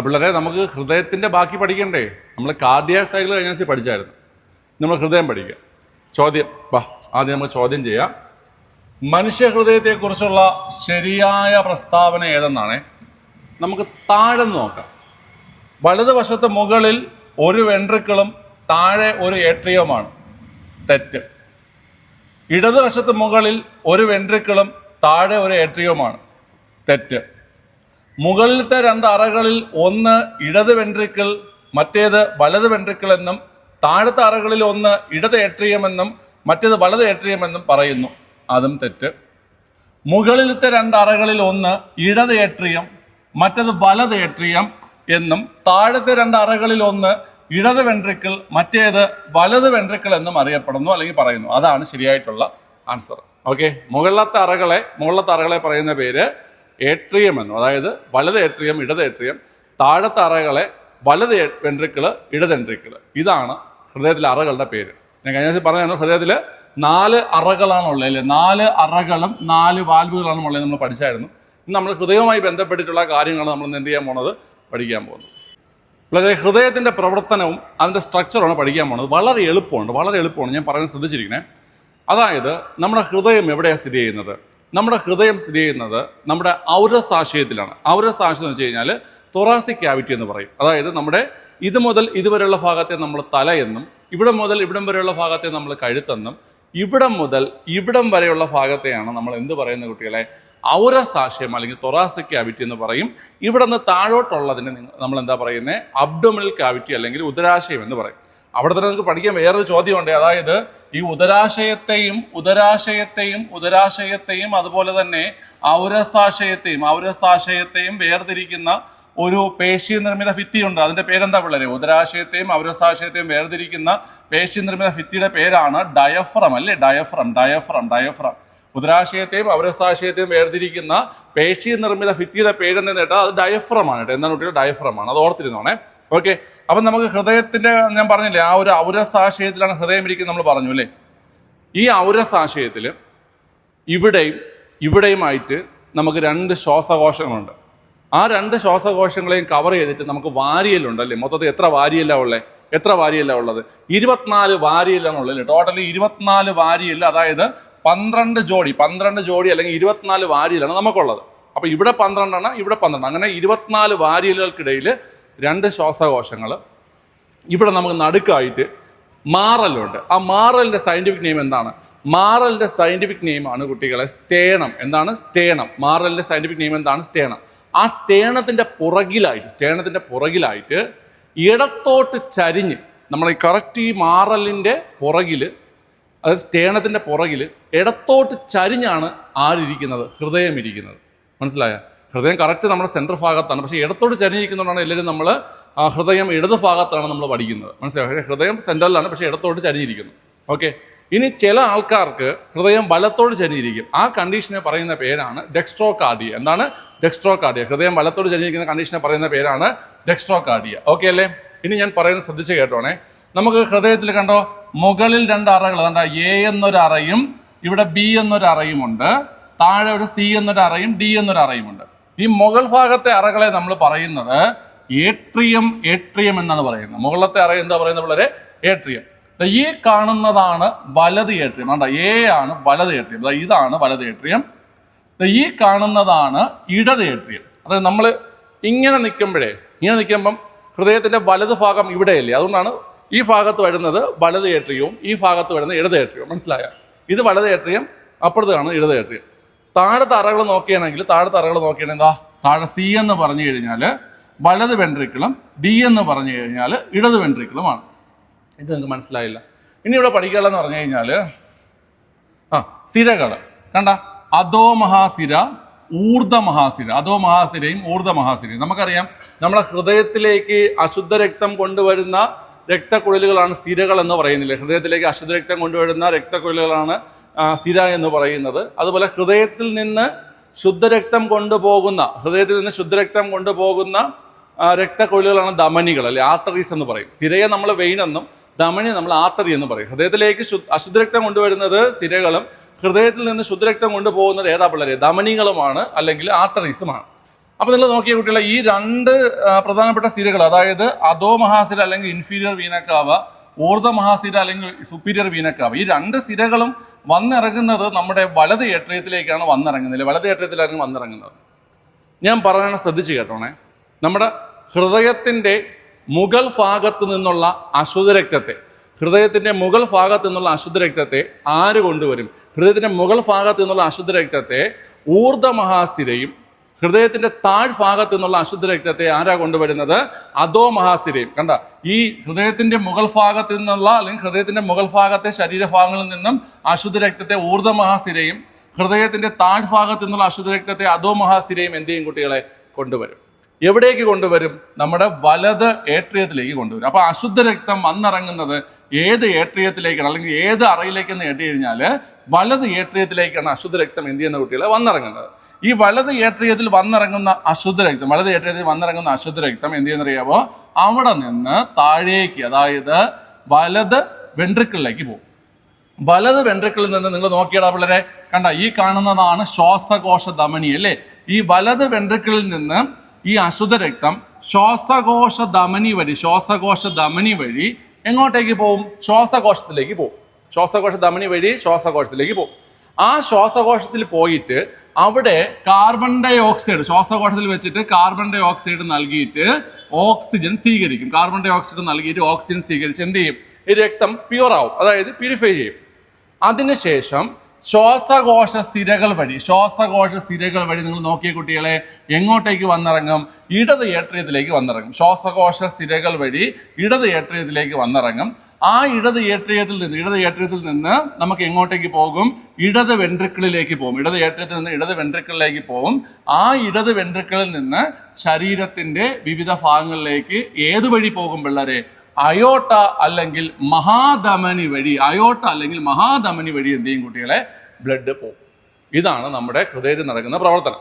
പിള്ളേരെ നമുക്ക് ഹൃദയത്തിന്റെ ബാക്കി പഠിക്കണ്ടേ? നമ്മൾ കാർഡിയാക് സൈക്കിൾ കഴിഞ്ഞാൽ പഠിച്ചായിരുന്നു. നമ്മൾ ഹൃദയം പഠിക്കുക. ചോദ്യം. വാ ആദ്യം നമുക്ക് ചോദ്യം ചെയ്യാം. മനുഷ്യ ഹൃദയത്തെക്കുറിച്ചുള്ള ശരിയായ പ്രസ്താവന ഏതെന്നാണ്? നമുക്ക് താഴെ നോക്കാം. വലതുവശത്ത് മുകളിൽ ഒരു വെൻട്രിക്കിളും താഴെ ഒരു ഏട്രിയവുമാണ് തെറ്റ്. ഇടതുവശത്ത് മുകളിൽ ഒരു വെൻട്രിക്കിളും താഴെ ഒരു ഏട്രിയവുമാണ് തെറ്റ്. മുകളിലത്തെ രണ്ട് അറകളിൽ ഒന്ന് ഇടത് വെൻട്രിക്കിൾ മറ്റേത് വലത് വെൻട്രിക്കിൾ എന്നും താഴത്തെ അറകളിൽ ഒന്ന് ഇടത് ഏട്രിയം എന്നും മറ്റേത് വലത് ഏട്രിയം എന്നും പറയുന്നു. അതും തെറ്റ്. മുകളിലത്തെ രണ്ട് അറകളിൽ ഒന്ന് ഇടത് ഏട്രിയം മറ്റത് വലത് ഏട്രിയം എന്നും താഴത്തെ രണ്ട് അറകളിൽ ഒന്ന് ഇടത് വെൻട്രിക്കിൾ മറ്റേത് വലത് വെൻട്രിക്കിൾ എന്നും അറിയപ്പെടുന്നു അല്ലെങ്കിൽ പറയുന്നു. അതാണ് ശരിയായിട്ടുള്ള ആൻസർ. ഓക്കെ? മുകളിലത്തെ അറകളെ മുകളിലത്തെ അറകളെ പറയുന്ന പേര് ഏട്രിയം എന്നും. അതായത് വലത് ഏട്രിയം ഇടത് ഏട്രിയം താഴത്തെ അറകളെ വലത് വെൻട്രിക്കിൾ ഇടത് വെൻട്രിക്കിൾ. ഇതാണ് ഹൃദയത്തിലെ അറകളുടെ പേര്. ഞാൻ കഴിഞ്ഞ ദിവസം പറഞ്ഞു ഹൃദയത്തിൽ നാല് അറകളാണ് ഉള്ളത് അല്ലേ? നാല് അറകളും നാല് വാൽവുകളാണ് ഉള്ളത് നമ്മൾ പഠിച്ചായിരുന്നു. നമ്മൾ ഹൃദയവുമായി ബന്ധപ്പെട്ടിട്ടുള്ള കാര്യങ്ങളാണ് നമ്മൾ എന്ത് ചെയ്യാൻ പോകുന്നത് പഠിക്കാൻ പോകുന്നത്. വളരെ ഹൃദയത്തിന്റെ പ്രവർത്തനവും അതിന്റെ സ്ട്രക്ചറുമാണ് പഠിക്കാൻ പോകുന്നത് വളരെ എളുപ്പമുണ്ട് വളരെ എളുപ്പമാണ്. ഞാൻ പറയാൻ ശ്രദ്ധിച്ചിരിക്കണേ. അതായത് നമ്മുടെ ഹൃദയം എവിടെയാണ് സ്ഥിതി ചെയ്യുന്നത്? നമ്മുടെ ഹൃദയം സ്ഥിതി ചെയ്യുന്നത് നമ്മുടെ ഔരസാശയത്തിലാണ്. ഔരസാശയം എന്ന് വെച്ച് കഴിഞ്ഞാൽ തൊറാസിക് ക്യാവിറ്റി എന്ന് പറയും. അതായത് നമ്മുടെ ഇത് മുതൽ ഇതുവരെയുള്ള ഭാഗത്തെ നമ്മൾ തല എന്നും ഇവിടെ മുതൽ ഇവിടം വരെയുള്ള ഭാഗത്തെ നമ്മൾ കഴുത്തെന്നും ഇവിടം മുതൽ ഇവിടം വരെയുള്ള ഭാഗത്തെയാണ് നമ്മൾ എന്ത് പറയുന്ന കുട്ടികളെ? ഔരസാശയം അല്ലെങ്കിൽ തൊറാസിക് ക്യാവിറ്റി എന്ന് പറയും. ഇവിടെ നിന്ന് താഴോട്ടുള്ളതിന് നമ്മൾ എന്താ പറയുന്നത് അബ്ഡോമിനൽ ക്യാവിറ്റി അല്ലെങ്കിൽ ഉദരാശയം എന്ന് പറയും. അവിടെ തന്നെ നിങ്ങൾക്ക് പഠിക്കാൻ വേറൊരു ചോദ്യമുണ്ട്. അതായത് ഈ ഉദരാശയത്തെയും ഉദരാശയത്തെയും ഉദരാശയത്തെയും അതുപോലെ തന്നെ ഔരസാശയത്തെയും ഔരസാശയത്തെയും വേർതിരിക്കുന്ന ഒരു പേശി നിർമ്മിത ഭിത്തിയുണ്ട്. അതിന്റെ പേരെന്താ പിള്ളേരെ? ഉദരാശയത്തെയും ഔരസാശയത്തെയും വേർതിരിക്കുന്ന പേശി നിർമ്മിത ഭിത്തിയുടെ പേരാണ് ഡയഫ്രം അല്ലേ? Diaphragm diaphragm diaphragm. ഉദരാശയത്തെയും ഔരസാശയത്തെയും വേർതിരിക്കുന്ന പേശി നിർമ്മിത ഭിത്തിയുടെ പേരെന്ന് കേട്ടാൽ അത് ഡയഫ്രമാണ് കേട്ടോ. എന്താണ് കുട്ടിയുടെ? ഡയഫ്രമാണ്. അത് ഓർത്തിരുന്നോണേ. ഓക്കെ അപ്പം നമുക്ക് ഹൃദയത്തിന്റെ ഞാൻ പറഞ്ഞില്ലേ ആ ഒരു ഔരസാശയത്തിലാണ് ഹൃദയം ഇരിക്കുന്നത് നമ്മൾ പറഞ്ഞു അല്ലേ? ഈ ഔരസാശയത്തിൽ ഇവിടെയും ഇവിടെയുമായിട്ട് നമുക്ക് രണ്ട് ശ്വാസകോശങ്ങളുണ്ട്. ആ രണ്ട് ശ്വാസകോശങ്ങളെയും കവർ ചെയ്തിട്ട് നമുക്ക് വാരിയലുണ്ട് അല്ലേ? മൊത്തത്തിൽ എത്ര വാരിയല്ല ഉള്ളത് എത്ര വാരിയല്ല ഉള്ളത്? ഇരുപത്തിനാല് വാരിയല്ലാണ് ഉള്ളത് അല്ലേ? ടോട്ടലി ഇരുപത്തിനാല് വാരിയല്ല അതായത് പന്ത്രണ്ട് ജോഡി പന്ത്രണ്ട് ജോഡി അല്ലെങ്കിൽ ഇരുപത്തിനാല് വാരിയലാണ് നമുക്കുള്ളത്. അപ്പൊ ഇവിടെ പന്ത്രണ്ടെണ്ണം ഇവിടെ പന്ത്രണ്ട്. അങ്ങനെ ഇരുപത്തിനാല് വാരിയലുകൾക്കിടയിൽ രണ്ട് ശ്വാസകോശങ്ങൾ. ഇവിടെ നമുക്ക് നടുക്കായിട്ട് മാറലുണ്ട്. ആ മാറലിന്റെ സയന്റിഫിക് നെയിം എന്താണ്? മാറലിന്റെ സയന്റിഫിക് നെയിം ആണ് കുട്ടികളെ സ്റ്റേണം. എന്താണ്? സ്റ്റേണം. മാറലിന്റെ സയന്റിഫിക് നെയിം എന്താണ്? സ്റ്റേണം. ആ സ്റ്റേണത്തിന്റെ പുറകിലായിട്ട് സ്റ്റേണത്തിന്റെ പുറകിലായിട്ട് ഇടത്തോട്ട് ചരിഞ്ഞ് നമ്മൾ ഈ കറക്റ്റ് ഈ മാറലിന്റെ പുറകിൽ അതായത് സ്റ്റേണത്തിന്റെ പുറകിൽ ഇടത്തോട്ട് ചരിഞ്ഞാണ് ആരിയ്ക്കുന്നത്? ഹൃദയം ഇരിക്കുന്നത് മനസ്സിലായ? ഹൃദയം കറക്റ്റ് നമ്മുടെ സെന്റർ ഭാഗത്താണ്. പക്ഷേ ഇടത്തോട്ട് ചരിഞ്ഞിരിക്കുന്നതുകൊണ്ടാണ് എല്ലാവരും നമ്മൾ ഹൃദയം ഇടത് ഭാഗത്താണ് നമ്മൾ പഠിക്കുന്നത്. മനസ്സിലായി? ഹൃദയം സെന്ററിലാണ് പക്ഷേ ഇടത്തോട്ട് ചരിഞ്ഞിരിക്കുന്നു. ഓക്കെ? ഇനി ചില ആൾക്കാർക്ക് ഹൃദയം വലത്തോട് ചരിഞ്ഞിരിക്കും. ആ കണ്ടീഷനെ പറയുന്ന പേരാണ് ഡെക്സ്ട്രോ കാർഡിയ എന്താണ് ഡെക്സ്ട്രോ കാർഡിയ ഹൃദയം വലത്തോട് ചരിഞ്ഞിരിക്കുന്ന കണ്ടീഷനെ പറയുന്ന പേരാണ് ഡെക്സ്ട്രോ കാർഡിയ ഓക്കെ അല്ലേ? ഇനി ഞാൻ പറയുന്നത് ശ്രദ്ധിച്ച് കേട്ടോണേ. നമുക്ക് ഹൃദയത്തിൽ കണ്ടോ? മുകളിൽ രണ്ട് അറകൾ. കണ്ട എ എന്നൊരു അറയും ഇവിടെ ബി എന്നൊരു അറയുമുണ്ട്. താഴെ ഒരു സി എന്നൊരു അറയും ഡി എന്നൊരു അറയുമുണ്ട്. ഈ മുകൾ ഭാഗത്തെ അറകളെ നമ്മൾ പറയുന്നത് ഏട്രിയം ഏട്രിയം എന്നാണ് പറയുന്നത്. മുകളിലത്തെ അറ എന്താ പറയുന്നത് വളരെ ഏട്രിയം. ഈ കാണുന്നതാണ് വലത് ഏട്രിയം. വേണ്ട എ ആണ് വലത് ഏട്രിയം. ഇതാണ് വലത് ഏട്രിയം. ഈ കാണുന്നതാണ് ഇടത് ഏട്രിയം. അതായത് നമ്മൾ ഇങ്ങനെ നിൽക്കുമ്പോഴേ ഇങ്ങനെ നിൽക്കുമ്പം ഹൃദയത്തിന്റെ വലത് ഭാഗം ഇവിടെയല്ലേ? അതുകൊണ്ടാണ് ഈ ഭാഗത്ത് വരുന്നത് വലത് ഏട്രിയവും ഈ ഭാഗത്ത് വരുന്നത് ഇടത് ഏട്രിയവും. മനസ്സിലായ? ഇത് വലത് ഏട്രിയം അപ്പുറത്ത് കാണുന്നത് ഇടത് ഏട്രിയം. താഴത്തെ തറകൾ നോക്കുകയാണെങ്കിൽ താഴെ തറകൾ നോക്കുകയാണെങ്കിൽ എന്താ? താഴെ സി എന്ന് പറഞ്ഞു കഴിഞ്ഞാൽ വലത് വെൻട്രിക്കിളും ഡി എന്ന് പറഞ്ഞു കഴിഞ്ഞാൽ ഇടത് വെൻട്രിക്കിളുമാണ്. ഇത് നിങ്ങൾക്ക് മനസ്സിലായില്ല. ഇനി ഇവിടെ പഠിക്കാനുള്ളതെന്ന് പറഞ്ഞു കഴിഞ്ഞാൽ ആ സിരകൾ. കണ്ട? അധോ മഹാസിര ഊർദ്ധ മഹാസിര. അധോ മഹാസിരയും ഊർദ്ധ മഹാസിരയും. നമുക്കറിയാം നമ്മുടെ ഹൃദയത്തിലേക്ക് അശുദ്ധ രക്തം കൊണ്ടുവരുന്ന രക്തക്കുഴലുകളാണ് സിരകൾ എന്ന് പറയുന്നില്ലേ? ഹൃദയത്തിലേക്ക് അശുദ്ധ രക്തം കൊണ്ടുവരുന്ന രക്തക്കുഴലുകളാണ് സിര എന്ന് പറയുന്നത്. അതുപോലെ ഹൃദയത്തിൽ നിന്ന് ശുദ്ധരക്തം കൊണ്ടുപോകുന്ന ഹൃദയത്തിൽ നിന്ന് ശുദ്ധരക്തം കൊണ്ടുപോകുന്ന രക്തക്കൊഴിലുകളാണ് ധമനികൾ അല്ലെ? ആർട്ടറീസ് എന്ന് പറയും. സിരയെ നമ്മൾ വെയിൻ എന്നും ധമനി നമ്മൾ ആർട്ടറി എന്ന് പറയും. ഹൃദയത്തിലേക്ക് അശുദ്ധരക്തം കൊണ്ടുവരുന്നത് സിരകളും ഹൃദയത്തിൽ നിന്ന് ശുദ്ധരക്തം കൊണ്ടുപോകുന്നത് ഏതാ പിള്ളേരെ? ധമനികളുമാണ് അല്ലെങ്കിൽ ആർട്ടറീസുമാണ്. അപ്പോൾ നിങ്ങൾ നോക്കിയ കുട്ടികളെ ഈ രണ്ട് പ്രധാനപ്പെട്ട സിരകൾ അതായത് അധോ മഹാസിര അല്ലെങ്കിൽ ഇൻഫീരിയർ വീനക്കാവ ഊർധ മഹാസിര അല്ലെങ്കിൽ സുപ്പീരിയർ വീനക്കാവ്. ഈ രണ്ട് സിരകളും വന്നിറങ്ങുന്നത് നമ്മുടെ വലത് ഏട്രിയത്തിലേക്കാണ് വന്നിറങ്ങുന്നത്. വലത് ഏട്രിയത്തിലാണ് വന്നിറങ്ങുന്നത്. ഞാൻ പറയണ ശ്രദ്ധിച്ച് കേട്ടോണേ. നമ്മുടെ ഹൃദയത്തിന്റെ മുഗൾ ഭാഗത്ത് നിന്നുള്ള അശുദ്ധ രക്തത്തെ ഹൃദയത്തിന്റെ മുകൾ ഭാഗത്ത് നിന്നുള്ള അശുദ്ധ രക്തത്തെ ആര് കൊണ്ടുവരും? ഹൃദയത്തിന്റെ മുകൾ ഭാഗത്ത് നിന്നുള്ള അശുദ്ധ രക്തത്തെ ഊർദ്ധ മഹാസ്ഥിരയും ഹൃദയത്തിന്റെ താഴ്ഭാഗത്ത് നിന്നുള്ള അശുദ്ധ രക്തത്തെ ആരാ കൊണ്ടുവരുന്നത്? അധോ മഹാസ്ഥിരയും. കണ്ട ഈ ഹൃദയത്തിന്റെ മുകൾ ഭാഗത്ത് നിന്നുള്ള അല്ലെങ്കിൽ ഹൃദയത്തിന്റെ മുകൾ ഭാഗത്തെ ശരീരഭാഗങ്ങളിൽ നിന്നും അശുദ്ധ രക്തത്തെ ഊർദ്ധ മഹാസ്ഥിരയും ഹൃദയത്തിന്റെ താഴ്ഭാഗത്ത് നിന്നുള്ള അശുദ്ധ രക്തത്തെ അധോ മഹാസ്ഥിരയും എന്ത് ചെയ്യും കുട്ടികളെ? കൊണ്ടുവരും. എവിടേക്ക് കൊണ്ടുവരും? നമ്മുടെ വലത് ഏട്രിയത്തിലേക്ക് കൊണ്ടുവരും. അപ്പൊ അശുദ്ധ രക്തം വന്നിറങ്ങുന്നത് ഏത് ഏട്രിയത്തിലേക്കാണ്? അല്ലെങ്കിൽ ഏത് അറയിലേക്കെന്ന് കേട്ടി കഴിഞ്ഞാൽ വലത് ഏട്രിയത്തിലേക്കാണ് അശുദ്ധ രക്തം എന്ത് ചെയ്യുന്ന കുട്ടികളെ? വന്നിറങ്ങുന്നത്. ഈ വലത് ഏട്രിയത്തിൽ വന്നിറങ്ങുന്ന അശുദ്ധ രക്തം വലത് ഏട്രിയത്തിൽ വന്നിറങ്ങുന്ന അശുദ്ധ രക്തം എന്ത് ചെയ്യുന്നറിയാവോ? അവിടെ നിന്ന് താഴേക്ക് അതായത് വലത് വെൻട്രിക്കിളിലേക്ക് പോകും. വലത് വെൻട്രിക്കിളിൽ നിന്ന് നിങ്ങൾ നോക്കിയടാ പിള്ളേരെ കണ്ട ഈ കാണുന്നതാണ് ശ്വാസകോശ ധമനി അല്ലേ? ഈ വലത് വെൻട്രിക്കിളിൽ നിന്ന് ഈ അശുദ്ധ രക്തം ശ്വാസകോശ ധമനി വഴി ശ്വാസകോശ ധമനി വഴി എങ്ങോട്ടേക്ക് പോവും? ശ്വാസകോശത്തിലേക്ക് പോവും. ശ്വാസകോശ ധമനി വഴി ശ്വാസകോശത്തിലേക്ക് പോവും. ആ ശ്വാസകോശത്തിൽ പോയിട്ട് അവിടെ കാർബൺ ഡൈ ഓക്സൈഡ് ശ്വാസകോശത്തിൽ വെച്ചിട്ട് കാർബൺ ഡൈ ഓക്സൈഡ് നൽകിയിട്ട് ഓക്സിജൻ സ്വീകരിക്കും. കാർബൺ ഡൈ ഓക്സൈഡ് നൽകിയിട്ട് ഓക്സിജൻ സ്വീകരിച്ച് എന്ത് ചെയ്യും? ഈ രക്തം പ്യുവർ ആവും. അതായത് പ്യൂരിഫൈ ചെയ്യും. അതിനുശേഷം ശ്വാസകോശ സ്ഥിരകൾ വഴി ശ്വാസകോശ സ്ഥിരകൾ വഴി നിങ്ങൾ നോക്കിയ കുട്ടികളെ എങ്ങോട്ടേക്ക് വന്നിറങ്ങും? ഇടത് ഏട്രിയത്തിലേക്ക് വന്നിറങ്ങും. ശ്വാസകോശ സ്ഥിരകൾ വഴി ഇടത് ഏട്രിയത്തിലേക്ക് വന്നിറങ്ങും. ആ ഇടത് ഏട്രിയത്തിൽ നിന്ന് ഇടത് ഏട്രിയത്തിൽ നിന്ന് നമുക്ക് എങ്ങോട്ടേക്ക് പോകും? ഇടത് വെൻട്രിക്കിളിലേക്ക് പോകും. ഇടത് ഏട്രിയത്തിൽ നിന്ന് ഇടത് വെൻട്രിക്കിളിലേക്ക് പോകും. ആ ഇടത് വെൻട്രിക്കിളിൽ നിന്ന് ശരീരത്തിന്റെ വിവിധ ഭാഗങ്ങളിലേക്ക് ഏതു വഴി പോകും പിള്ളേരെ? അയോട്ട അല്ലെങ്കിൽ മഹാധമനി വഴി അയോട്ട അല്ലെങ്കിൽ മഹാധമനി വഴി എന്ത് ചെയ്യും കുട്ടികളെ? ബ്ലഡ് പോകും. ഇതാണ് നമ്മുടെ ഹൃദയത്തിൽ നടക്കുന്ന പ്രവർത്തനം.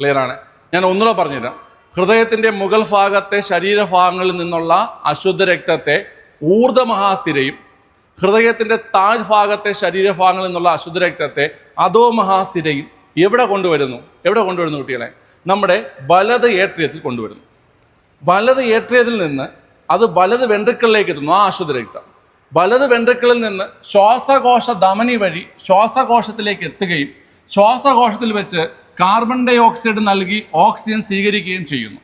ക്ലിയർ ആണ്? ഞാൻ ഒന്നുകൂടെ പറഞ്ഞുതരാം. ഹൃദയത്തിന്റെ മുകൾ ഭാഗത്തെ ശരീരഭാഗങ്ങളിൽ നിന്നുള്ള അശുദ്ധ രക്തത്തെ ഊർധ മഹാസ്ഥിരയും ഹൃദയത്തിന്റെ താഴ്ഭാഗത്തെ ശരീരഭാഗങ്ങളിൽ നിന്നുള്ള അശുദ്ധ രക്തത്തെ അധോ മഹാസ്ഥിരയും എവിടെ കൊണ്ടുവരുന്നു? എവിടെ കൊണ്ടുവരുന്നു കുട്ടികളെ? നമ്മുടെ വലത് ഏട്രിയത്തിൽ കൊണ്ടുവരുന്നു. വലത് ഏട്രിയത്തിൽ നിന്ന് അത് വലത് വെൻട്രിക്കിളിലേക്ക് എത്തുന്നു. ആ അശുദ്ധ രക്തം വലത് വെൻട്രിക്കിളിൽ നിന്ന് ശ്വാസകോശ ധമനി വഴി ശ്വാസകോശത്തിലേക്ക് എത്തുകയും ശ്വാസകോശത്തിൽ വെച്ച് കാർബൺ ഡൈ ഓക്സൈഡ് നൽകി ഓക്സിജൻ സ്വീകരിക്കുകയും ചെയ്യുന്നു.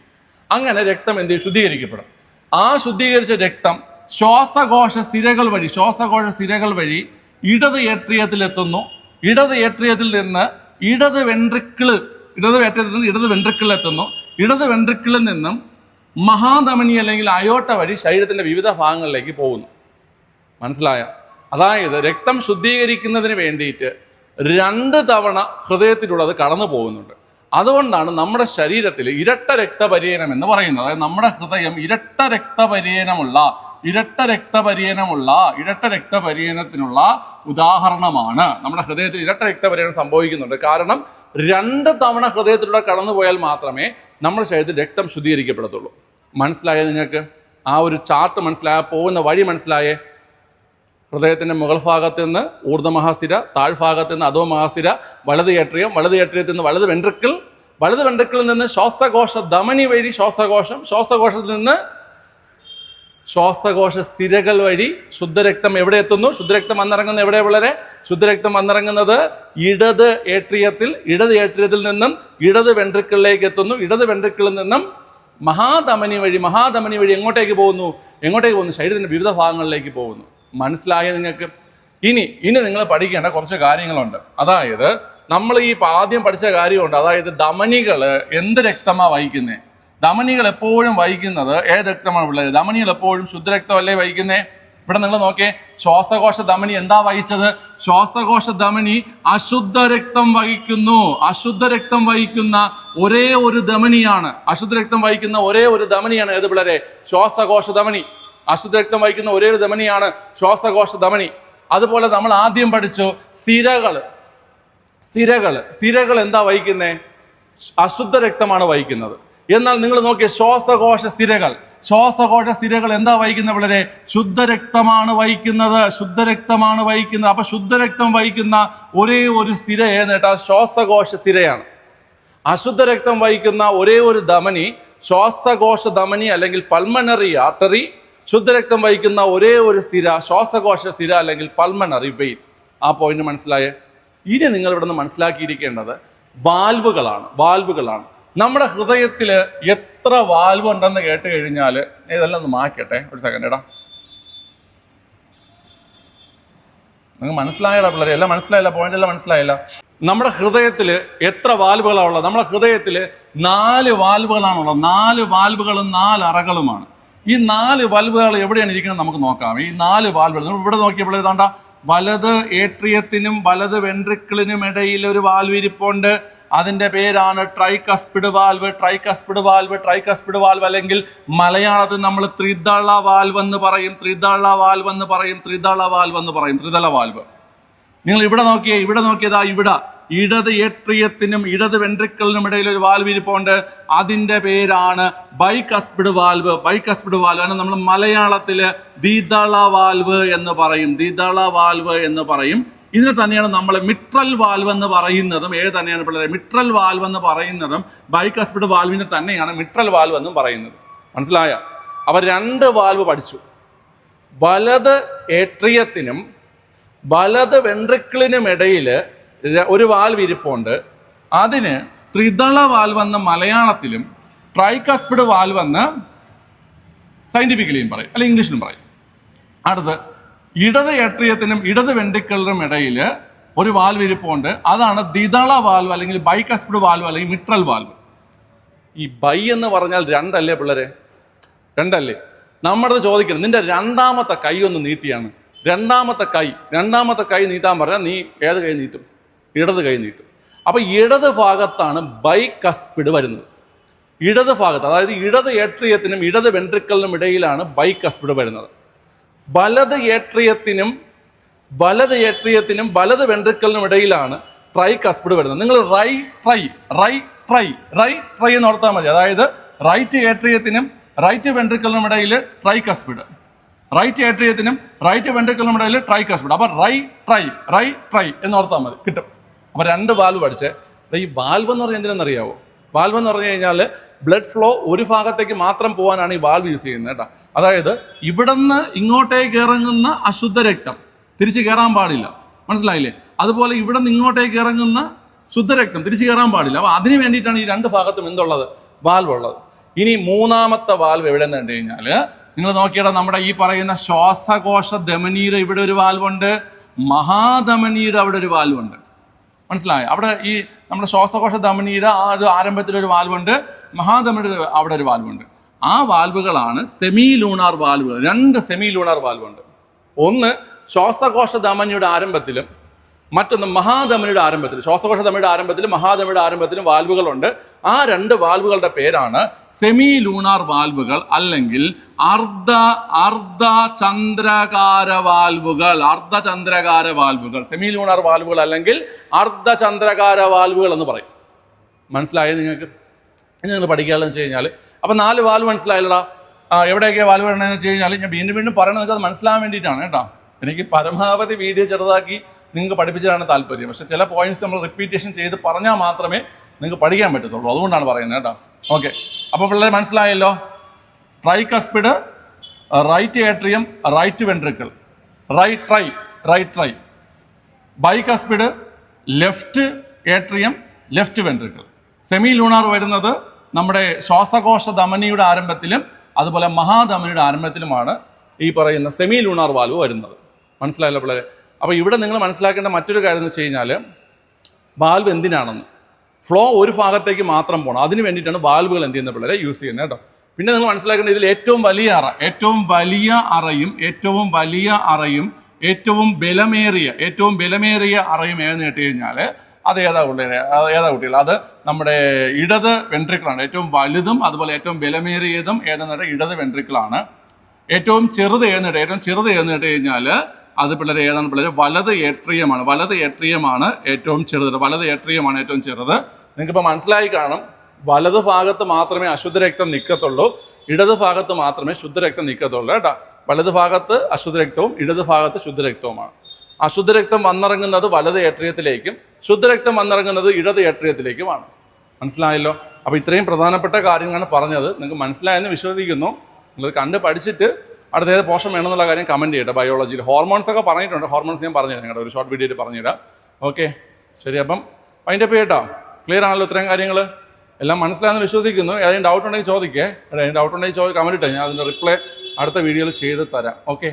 അങ്ങനെ രക്തം എന്ത്? ശുദ്ധീകരിക്കപ്പെടും. ആ ശുദ്ധീകരിച്ച രക്തം ശ്വാസകോശ സ്ഥിരകൾ വഴി ശ്വാസകോശ സ്ഥിരകൾ വഴി ഇടത് ഏട്രിയത്തിൽ എത്തുന്നു. ഇടത് ഏട്രിയത്തിൽ നിന്ന് ഇടത് വെൻട്രിക്കിൾ ഇടത് ഏട്രിയത്തിൽ നിന്ന് ഇടത് വെൻട്രിക്കിളിൽ എത്തുന്നു. ഇടത് വെൻട്രിക്കിളിൽ നിന്നും മഹാധമനി അല്ലെങ്കിൽ അയോട്ട വഴി ശരീരത്തിന്റെ വിവിധ ഭാഗങ്ങളിലേക്ക് പോകുന്നു. മനസ്സിലായ? അതായത് രക്തം ശുദ്ധീകരിക്കുന്നതിന് വേണ്ടിയിട്ട് രണ്ട് തവണ ഹൃദയത്തിലൂടെ അത് കടന്നു പോകുന്നുണ്ട്. അതുകൊണ്ടാണ് നമ്മുടെ ശരീരത്തിൽ ഇരട്ട രക്തപര്യനം എന്ന് പറയുന്നത്. അതായത് നമ്മുടെ ഹൃദയം ഇരട്ട രക്തപര്യനമുള്ള ഇരട്ട രക്തപര്യനമുള്ള ഇരട്ട രക്തപര്യനത്തിനുള്ള ഉദാഹരണമാണ്. നമ്മുടെ ഹൃദയത്തിൽ ഇരട്ട രക്തപര്യനം സംഭവിക്കുന്നുണ്ട്. കാരണം രണ്ട് തവണ ഹൃദയത്തിലൂടെ കടന്നുപോയാൽ മാത്രമേ നമ്മുടെ ശരീരത്തിൽ രക്തം ശുദ്ധീകരിക്കപ്പെടത്തുള്ളൂ. മനസ്സിലായേ നിങ്ങൾക്ക്? ആ ഒരു ചാർട്ട് മനസ്സിലായ പോകുന്ന വഴി മനസ്സിലായേ? ഹൃദയത്തിന്റെ മുകൾ ഭാഗത്ത് നിന്ന് ഊർദ്ധമഹാസിര താഴ്ഭാഗത്ത് നിന്ന് അധോ മഹാസിര വലത് ഏട്രിയം വലത് ഏട്രിയത്തിൽ നിന്ന് വലത് വെൻട്രിക്കിൾ വലത് വെൻട്രിക്കിളിൽ നിന്ന് ശ്വാസകോശ ധമനി വഴി ശ്വാസകോശം ശ്വാസകോശത്തിൽ നിന്ന് ശ്വാസകോശ സ്ഥിരകൾ വഴി ശുദ്ധരക്തം എവിടെ എത്തുന്നു? ശുദ്ധരക്തം വന്നിറങ്ങുന്ന എവിടെ വളരെ? ശുദ്ധരക്തം വന്നിറങ്ങുന്നത് ഇടത് ഏട്രിയത്തിൽ ഇടത് ഏട്രിയത്തിൽ നിന്നും ഇടത് വെൻട്രിക്കിളിലേക്ക് എത്തുന്നു. ഇടത് വെൻട്രിക്കിളിൽ നിന്നും മഹാധമനി വഴി മഹാധമനി വഴി എങ്ങോട്ടേക്ക് പോകുന്നു? എങ്ങോട്ടേക്ക് പോകുന്നു? ശരീരത്തിന്റെ വിവിധ ഭാഗങ്ങളിലേക്ക് പോകുന്നു. മനസ്സിലായ നിങ്ങൾക്ക്? ഇനി ഇനി നിങ്ങൾ പഠിക്കേണ്ട കുറച്ച് കാര്യങ്ങളുണ്ട്. അതായത് നമ്മൾ ഈ ആദ്യം പഠിച്ച കാര്യമുണ്ട്. അതായത് ധമനികൾ എന്ത് രക്തമാണ് വഹിക്കുന്നത് ധമനികൾ എപ്പോഴും വഹിക്കുന്നത് ഏത് രക്തമാണ് പിള്ളേർ ധമനികൾ എപ്പോഴും ശുദ്ധരക്തമല്ലേ വഹിക്കുന്നേ? ഇവിടെ നിങ്ങൾ നോക്കേ ശ്വാസകോശ ധമനി എന്താ വഹിച്ചത്? ശ്വാസകോശ ധമനി അശുദ്ധ രക്തം വഹിക്കുന്നു. അശുദ്ധ രക്തം വഹിക്കുന്ന ഒരേ ഒരു ധമനിയാണ്. അശുദ്ധ രക്തം വഹിക്കുന്ന ഒരേ ഒരു ധമനിയാണ് ഏത് പിള്ളേരെ? ശ്വാസകോശ ധമനി. അശുദ്ധ രക്തം വഹിക്കുന്ന ഒരേ ഒരു ധമനിയാണ് ശ്വാസകോശ ധമനി. അതുപോലെ നമ്മൾ ആദ്യം പഠിച്ചു സിരകൾ. സിരകൾ. സിരകൾ എന്താ വഹിക്കുന്നേ? അശുദ്ധ രക്തമാണ് വഹിക്കുന്നത്. എന്നാൽ നിങ്ങൾ നോക്കിയ ശ്വാസകോശ സ്ഥിരകൾ ശ്വാസകോശ സ്ഥിരകൾ എന്താ വഹിക്കുന്നത് വളരെ? ശുദ്ധരക്തമാണ് വഹിക്കുന്നത് ശുദ്ധരക്തമാണ് വഹിക്കുന്നത്. അപ്പൊ ശുദ്ധരക്തം വഹിക്കുന്ന ഒരേ ഒരു സ്ഥിര ഏതാ ശ്വാസകോശ സ്ഥിരയാണ് അശുദ്ധ രക്തം വഹിക്കുന്ന ഒരേ ഒരു ധമനി ശ്വാസകോശ ധമനി അല്ലെങ്കിൽ പൾമണറി ആർട്ടറി ശുദ്ധരക്തം വഹിക്കുന്ന ഒരേ ഒരു സ്ഥിര ശ്വാസകോശ സ്ഥിര അല്ലെങ്കിൽ പൾമണറി വെയിൻ ആ പോയിന്റ് മനസ്സിലായേ? ഇനി നിങ്ങൾ ഇവിടെ നിന്ന് മനസ്സിലാക്കിയിരിക്കേണ്ടത് വാൽവുകളാണ് വാൽവുകളാണ് നമ്മുടെ ഹൃദയത്തിൽ എത്ര വാൽവ് ഉണ്ടെന്ന് കേട്ട് കഴിഞ്ഞാൽ ഇതെല്ലാം ഒന്ന് മാറ്റട്ടെ ഒരു സെക്കൻഡ് എടാ. നിങ്ങൾ മനസ്സിലായടാ പിള്ളേരെ എല്ലാം മനസ്സിലായില്ല പോയിന്റ് എല്ലാം മനസ്സിലായില്ല. നമ്മുടെ ഹൃദയത്തിൽ എത്ര വാൽവുകളാണ് ഉള്ളത്? നമ്മുടെ ഹൃദയത്തിൽ നാല് വാൽവുകളാണുള്ളത് നാല് വാൽവുകളും നാല് അറകളുമാണ്. ഈ നാല് വാൽവുകൾ എവിടെയാണ് ഇരിക്കുന്നത് നമുക്ക് നോക്കാം. ഈ നാല് വാൽവുകൾ നമ്മൾ ഇവിടെ നോക്കിയപ്പോൾ ഇതാണ്ട. വലത് ഏട്രിയത്തിനും വലത് വെൻട്രിക്കിളിനും ഇടയിൽ ഒരു വാൽവ് ഇരിപ്പുണ്ട്. അതിന്റെ പേരാണ് tricuspid valve tricuspid valve tricuspid valve അല്ലെങ്കിൽ മലയാളത്തിൽ നമ്മൾ ത്രിദള വാൽവ് എന്ന് പറയും. ത്രിദള വാൽവ് എന്ന് പറയും ത്രിദള വാൽവ് എന്ന് പറയും. ത്രിദള വാൽവ് നിങ്ങൾ ഇവിടെ നോക്കിയേ ഇവിടെ നോക്കിയതാ ഇവിടെ. ഇടത് ഏട്രിയത്തിനും ഇടത് വെൻട്രിക്കിളിനും ഇടയിൽ ഒരു വാൽവ് ഇരിപ്പുണ്ട്. അതിന്റെ പേരാണ് ബൈക്കസ്പിഡ് വാൽവ് ബൈക്കസ്പിഡ് വാൽവ് ആണ് നമ്മൾ മലയാളത്തിൽ ദീതള വാൽവ് എന്ന് പറയും. ദീതള വാൽവ് എന്ന് പറയും. ഇതിനെ തന്നെയാണ് നമ്മൾ മിട്രൽ വാൽവ് എന്ന് പറയുന്നതും ഏത് തന്നെയാണ് പിള്ളേരെ? മിട്രൽ വാൽവ് എന്ന് പറയുന്നതും ബൈക്ക് ബൈകസ്പിഡ് വാൽവിനെ തന്നെയാണ് മിട്രൽ വാൽവ് എന്നും പറയുന്നത്. മനസ്സിലായ? അവർ രണ്ട് വാൽവ് പഠിച്ചു. വലത് ഏട്രിയത്തിനും വലത് വെൻട്രിക്കിളിനും ഇടയിൽ ഒരു വാൽവ് ഇരിപ്പുണ്ട്. അതിന് ത്രിതള എന്ന മലയാളത്തിലും ട്രൈകസ്പിഡ് വാൽവ് എന്ന് സയന്റിഫിക്കലിയും പറയും അല്ലെങ്കിൽ ഇംഗ്ലീഷിലും പറയും. അടുത്ത് ഇടത് ഏട്രിയത്തിനും ഇടത് വെണ്ടിക്കളിനും ഇടയിൽ ഒരു വാൽവ് അതാണ് ദ്വിതള വാൽവ് അല്ലെങ്കിൽ ബൈക്കസ്പിഡ് വാൽവ് അല്ലെങ്കിൽ മിട്രൽ വാൽവ്. ഈ ബൈ എന്ന് പറഞ്ഞാൽ രണ്ടല്ലേ പിള്ളേരെ? രണ്ടല്ലേ? നമ്മുടെ ചോദിക്കണം. നിന്റെ രണ്ടാമത്തെ കൈ ഒന്ന് നീട്ടിയാണ്. രണ്ടാമത്തെ കൈ രണ്ടാമത്തെ കൈ നീട്ടാൻ പറഞ്ഞാൽ നീ ഏത് കൈ നീട്ടും? ഇടത് കൈ നീട്ടും. അപ്പൊ ഇടത് ഭാഗത്താണ് ബൈകസ്പിഡ് വരുന്നത്. ഇടത് ഭാഗത്ത് അതായത് ഇടത് ഏട്രിയത്തിനും ഇടത് വെൻട്രിക്കലിനും ഇടയിലാണ് ബൈകസ്പിഡ് വരുന്നത്. വലത് ഏട്രിയത്തിനും വലത് ഏട്രിയത്തിനും വലത് വെൻട്രിക്കലിനും ഇടയിലാണ് ട്രൈ കസ്പിഡ് വരുന്നത്. നിങ്ങൾ rye tri rye tri rye tri എന്ന് ഓർത്താൽ മതി. അതായത് റൈറ്റ് ഏട്രിയത്തിനും റൈറ്റ് വെൻട്രിക്കലിനും ഇടയിൽ ട്രൈ കസ്പിഡ് റൈറ്റ് ഏട്രിയത്തിനും റൈറ്റ് വെൻട്രിക്കലിനും ഇടയിൽ ട്രൈ കസ്പിഡ് അപ്പൊ റൈ ട്രൈ റൈ ട്രൈ എന്ന് ഓർത്താൽ മതി. കിട്ടും. അപ്പൊ രണ്ട് വാൽവ് അടിച്ചേ. ഈ വാൽവ് എന്ന് പറഞ്ഞാൽ എന്തിനെന്നറിയാവോ? വാൽവ് എന്ന് പറഞ്ഞു കഴിഞ്ഞാൽ ബ്ലഡ് ഫ്ലോ ഒരു ഭാഗത്തേക്ക് മാത്രം പോകാനാണ് ഈ വാൽവ് യൂസ് ചെയ്യുന്നത് കേട്ടോ. അതായത് ഇവിടുന്ന് ഇങ്ങോട്ടേക്ക് ഇറങ്ങുന്ന അശുദ്ധ രക്തം തിരിച്ച് കയറാൻ പാടില്ല. മനസ്സിലായില്ലേ? അതുപോലെ ഇവിടെ നിന്ന് ഇങ്ങോട്ടേക്ക് ഇറങ്ങുന്ന ശുദ്ധരക്തം തിരിച്ചു കയറാൻ പാടില്ല. അപ്പോൾ അതിന് വേണ്ടിയിട്ടാണ് ഈ രണ്ട് ഭാഗത്തും എന്തുള്ളത്? വാൽവ് ഉള്ളത്. ഇനി മൂന്നാമത്തെ വാൽവ് എവിടെ നിന്ന് കണ്ടു കഴിഞ്ഞാൽ നിങ്ങൾ നോക്കിയിട്ട് നമ്മുടെ ഈ പറയുന്ന ശ്വാസകോശ ധമനിയുടെ ഇവിടെ ഒരു വാൽവുണ്ട് മഹാധമനിയുടെ അവിടെ ഒരു വാൽവുണ്ട് മനസ്സിലായോ? അവിടെ ഈ നമ്മുടെ ശ്വാസകോശ ധമനിയുടെ ആ ഒരു ആരംഭത്തിലൊരു വാൽവുണ്ട് മഹാധമനിയുടെ അവിടെ ഒരു വാൽവുണ്ട്. ആ വാൽവുകളാണ് സെമി ലൂണാർ വാൽവുകൾ. രണ്ട് സെമി ലൂണാർ വാൽവുണ്ട്. ഒന്ന് ശ്വാസകോശ ധമനിയുടെ ആരംഭത്തിലും മറ്റൊന്ന് മഹാധമനിയുടെ ആരംഭത്തിൽ ശ്വാസകോശ ധമനിയുടെ ആരംഭത്തിലും മഹാധമിയുടെ ആരംഭത്തിലും വാൽവുകളുണ്ട്. ആ രണ്ട് വാൽവുകളുടെ പേരാണ് സെമി ലൂണാർ വാൽവുകൾ അല്ലെങ്കിൽ അർദ്ധ അർദ്ധ ചന്ദ്രകാര വാൽവുകൾ അർദ്ധ ചന്ദ്രകാര വാൽവുകൾ. സെമി ലൂണാർ വാൽവുകൾ അല്ലെങ്കിൽ അർദ്ധ ചന്ദ്രകാര വാൽവുകൾ എന്ന് പറയും. മനസ്സിലായത് നിങ്ങൾക്ക്? ഇനി നിങ്ങൾ പഠിക്കാമെന്ന് വെച്ച് കഴിഞ്ഞാൽ അപ്പം നാല് വാൽവ് മനസ്സിലായല്ലോടാ. എവിടെയൊക്കെ വാൽവ് ഇടണമെന്ന് വെച്ച് കഴിഞ്ഞാൽ ഞാൻ വീണ്ടും വീണ്ടും പറയണത് നിങ്ങൾക്ക് അത് മനസ്സിലാകാൻ വേണ്ടിയിട്ടാണ് കേട്ടോ. എനിക്ക് പരമാവധി വീഡിയോ ചെറുതാക്കി നിങ്ങൾക്ക് പഠിപ്പിച്ചതാണ് താല്പര്യം. പക്ഷെ ചില പോയിന്റ്സ് നമ്മൾ റിപ്പീറ്റേഷൻ ചെയ്ത് പറഞ്ഞാൽ മാത്രമേ നിങ്ങൾക്ക് പഠിക്കാൻ പറ്റത്തുള്ളൂ. അതുകൊണ്ടാണ് പറയുന്നത് കേട്ടോ. ഓക്കെ അപ്പോൾ പിള്ളേർ മനസ്സിലായല്ലോ? Tricuspid right atrium right ventricle right tri right tri bicuspid left atrium left ventricle semilunar വരുന്നത് നമ്മുടെ ശ്വാസകോശ ധമനിയുടെ ആരംഭത്തിലും അതുപോലെ മഹാധമനിയുടെ ആരംഭത്തിലുമാണ് ഈ പറയുന്ന സെമി ലൂണാർ വാൽവ് വരുന്നത്. മനസ്സിലായല്ലോ പിള്ളേരെ? അപ്പോൾ ഇവിടെ നിങ്ങൾ മനസ്സിലാക്കേണ്ട മറ്റൊരു കാര്യം എന്ന് വെച്ച് കഴിഞ്ഞാൽ വാൽവ് എന്തിനാണെന്ന്. ഫ്ലോ ഒരു ഭാഗത്തേക്ക് മാത്രം പോകണം അതിന് വേണ്ടിയിട്ടാണ് വാൽവുകൾ എന്ത് ചെയ്യുന്ന പിള്ളേരെ? യൂസ് ചെയ്യുന്നത് കേട്ടോ. പിന്നെ നിങ്ങൾ മനസ്സിലാക്കേണ്ട ഇതിൽ ഏറ്റവും വലിയ അറ ഏറ്റവും വലിയ അറയും ഏറ്റവും വലിയ അറയും ഏറ്റവും ബലമേറിയ ഏറ്റവും ബലമേറിയ അറയും ഏതെന്ന് കേട്ട് കഴിഞ്ഞാൽ അത് ഏതാ കുട്ടികളെ ഏതാ കുട്ടികൾ അത് നമ്മുടെ ഇടത് വെൻട്രിക്കിളാണ് ഏറ്റവും വലുതും അതുപോലെ ഏറ്റവും ബലമേറിയതും ഏതെന്ന് ഇടത് വെൻട്രിക്കിളാണ് ഏറ്റവും ചെറുത് ഏന്നിട്ട് ഏറ്റവും ചെറുത് ഏന്നിട്ട് കഴിഞ്ഞാൽ അത് പിള്ളേർ ഏതാണ്? പിള്ളേർ വലത് ഏട്രിയമാണ്. വലത് ഏട്രിയമാണ് ഏറ്റവും ചെറുത്. വലത് ഏട്രിയമാണ് ഏറ്റവും ചെറുത്. നിങ്ങൾക്കിപ്പോൾ മനസ്സിലായി കാണും. വലത് ഭാഗത്ത് മാത്രമേ അശുദ്ധ രക്തം നിൽക്കത്തുള്ളൂ. ഇടത് ഭാഗത്ത് മാത്രമേ ശുദ്ധരക്തം നിൽക്കത്തുള്ളൂ. കേട്ടോ? വലത് ഭാഗത്ത് അശുദ്ധ രക്തവും ഇടത് ഭാഗത്ത് ശുദ്ധരക്തവുമാണ്. അശുദ്ധ രക്തം വന്നിറങ്ങുന്നത് വലത് ഏട്രിയത്തിലേക്കും ശുദ്ധരക്തം വന്നിറങ്ങുന്നത് ഇടത് ഏട്രിയത്തിലേക്കുമാണ്. മനസ്സിലായല്ലോ? അപ്പോൾ ഇത്രയും പ്രധാനപ്പെട്ട കാര്യങ്ങളാണ് പറഞ്ഞത്. നിങ്ങൾക്ക് മനസ്സിലായെന്ന് വിശ്വസിക്കുന്നു. നിങ്ങൾ കണ്ട് പഠിച്ചിട്ട് അടുത്ത ഏത് പോഷൻ വേണമെന്നുള്ള കാര്യം കമന്റ് ചെയ്യട്ടെ ബയോളജിയിൽ ഹോർമോൺസ് ഒക്കെ പറഞ്ഞിട്ടുണ്ട്. ഹോർമോൺസ് ഞാൻ പറഞ്ഞുതരാം നിങ്ങളുടെ ഒരു ഷോർട്ട് വീഡിയോ വീഡിയോയിൽ പറഞ്ഞുതരാം. ഓക്കെ ശരി അപ്പം അതിന്റെ പേ കേട്ടോ ക്ലിയർ ആണല്ലോ ഇത്രയും കാര്യങ്ങൾ എല്ലാം മനസ്സിലായെന്ന് വിശ്വസിക്കുന്നു. ഏതെങ്കിലും ഡൗട്ട് ഉണ്ടെങ്കിൽ ചോദിക്കേ. ഏതെങ്കിലും ഡൗട്ട് ഉണ്ടെങ്കിൽ ചോദിക്കുക കമന്റ് ഇട്ടേ. ഞാൻ അതിന്റെ റിപ്ലൈ അടുത്ത വീഡിയോയിൽ ചെയ്ത് തരാം. ഓക്കെ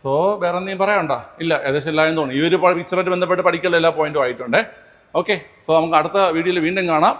സോ വേറെ എന്തെങ്കിലും പറയണ്ട? ഇല്ല ഏകദേശം എല്ലാവരും തോന്നുന്നു. ഈ ഒരു പിക്ചറായിട്ട് ബന്ധപ്പെട്ട് പഠിക്കേണ്ട എല്ലാ പോയിന്റും ആയിട്ടുണ്ട്. ഓക്കെ സോ നമുക്ക് അടുത്ത വീഡിയോയിൽ വീണ്ടും കാണാം.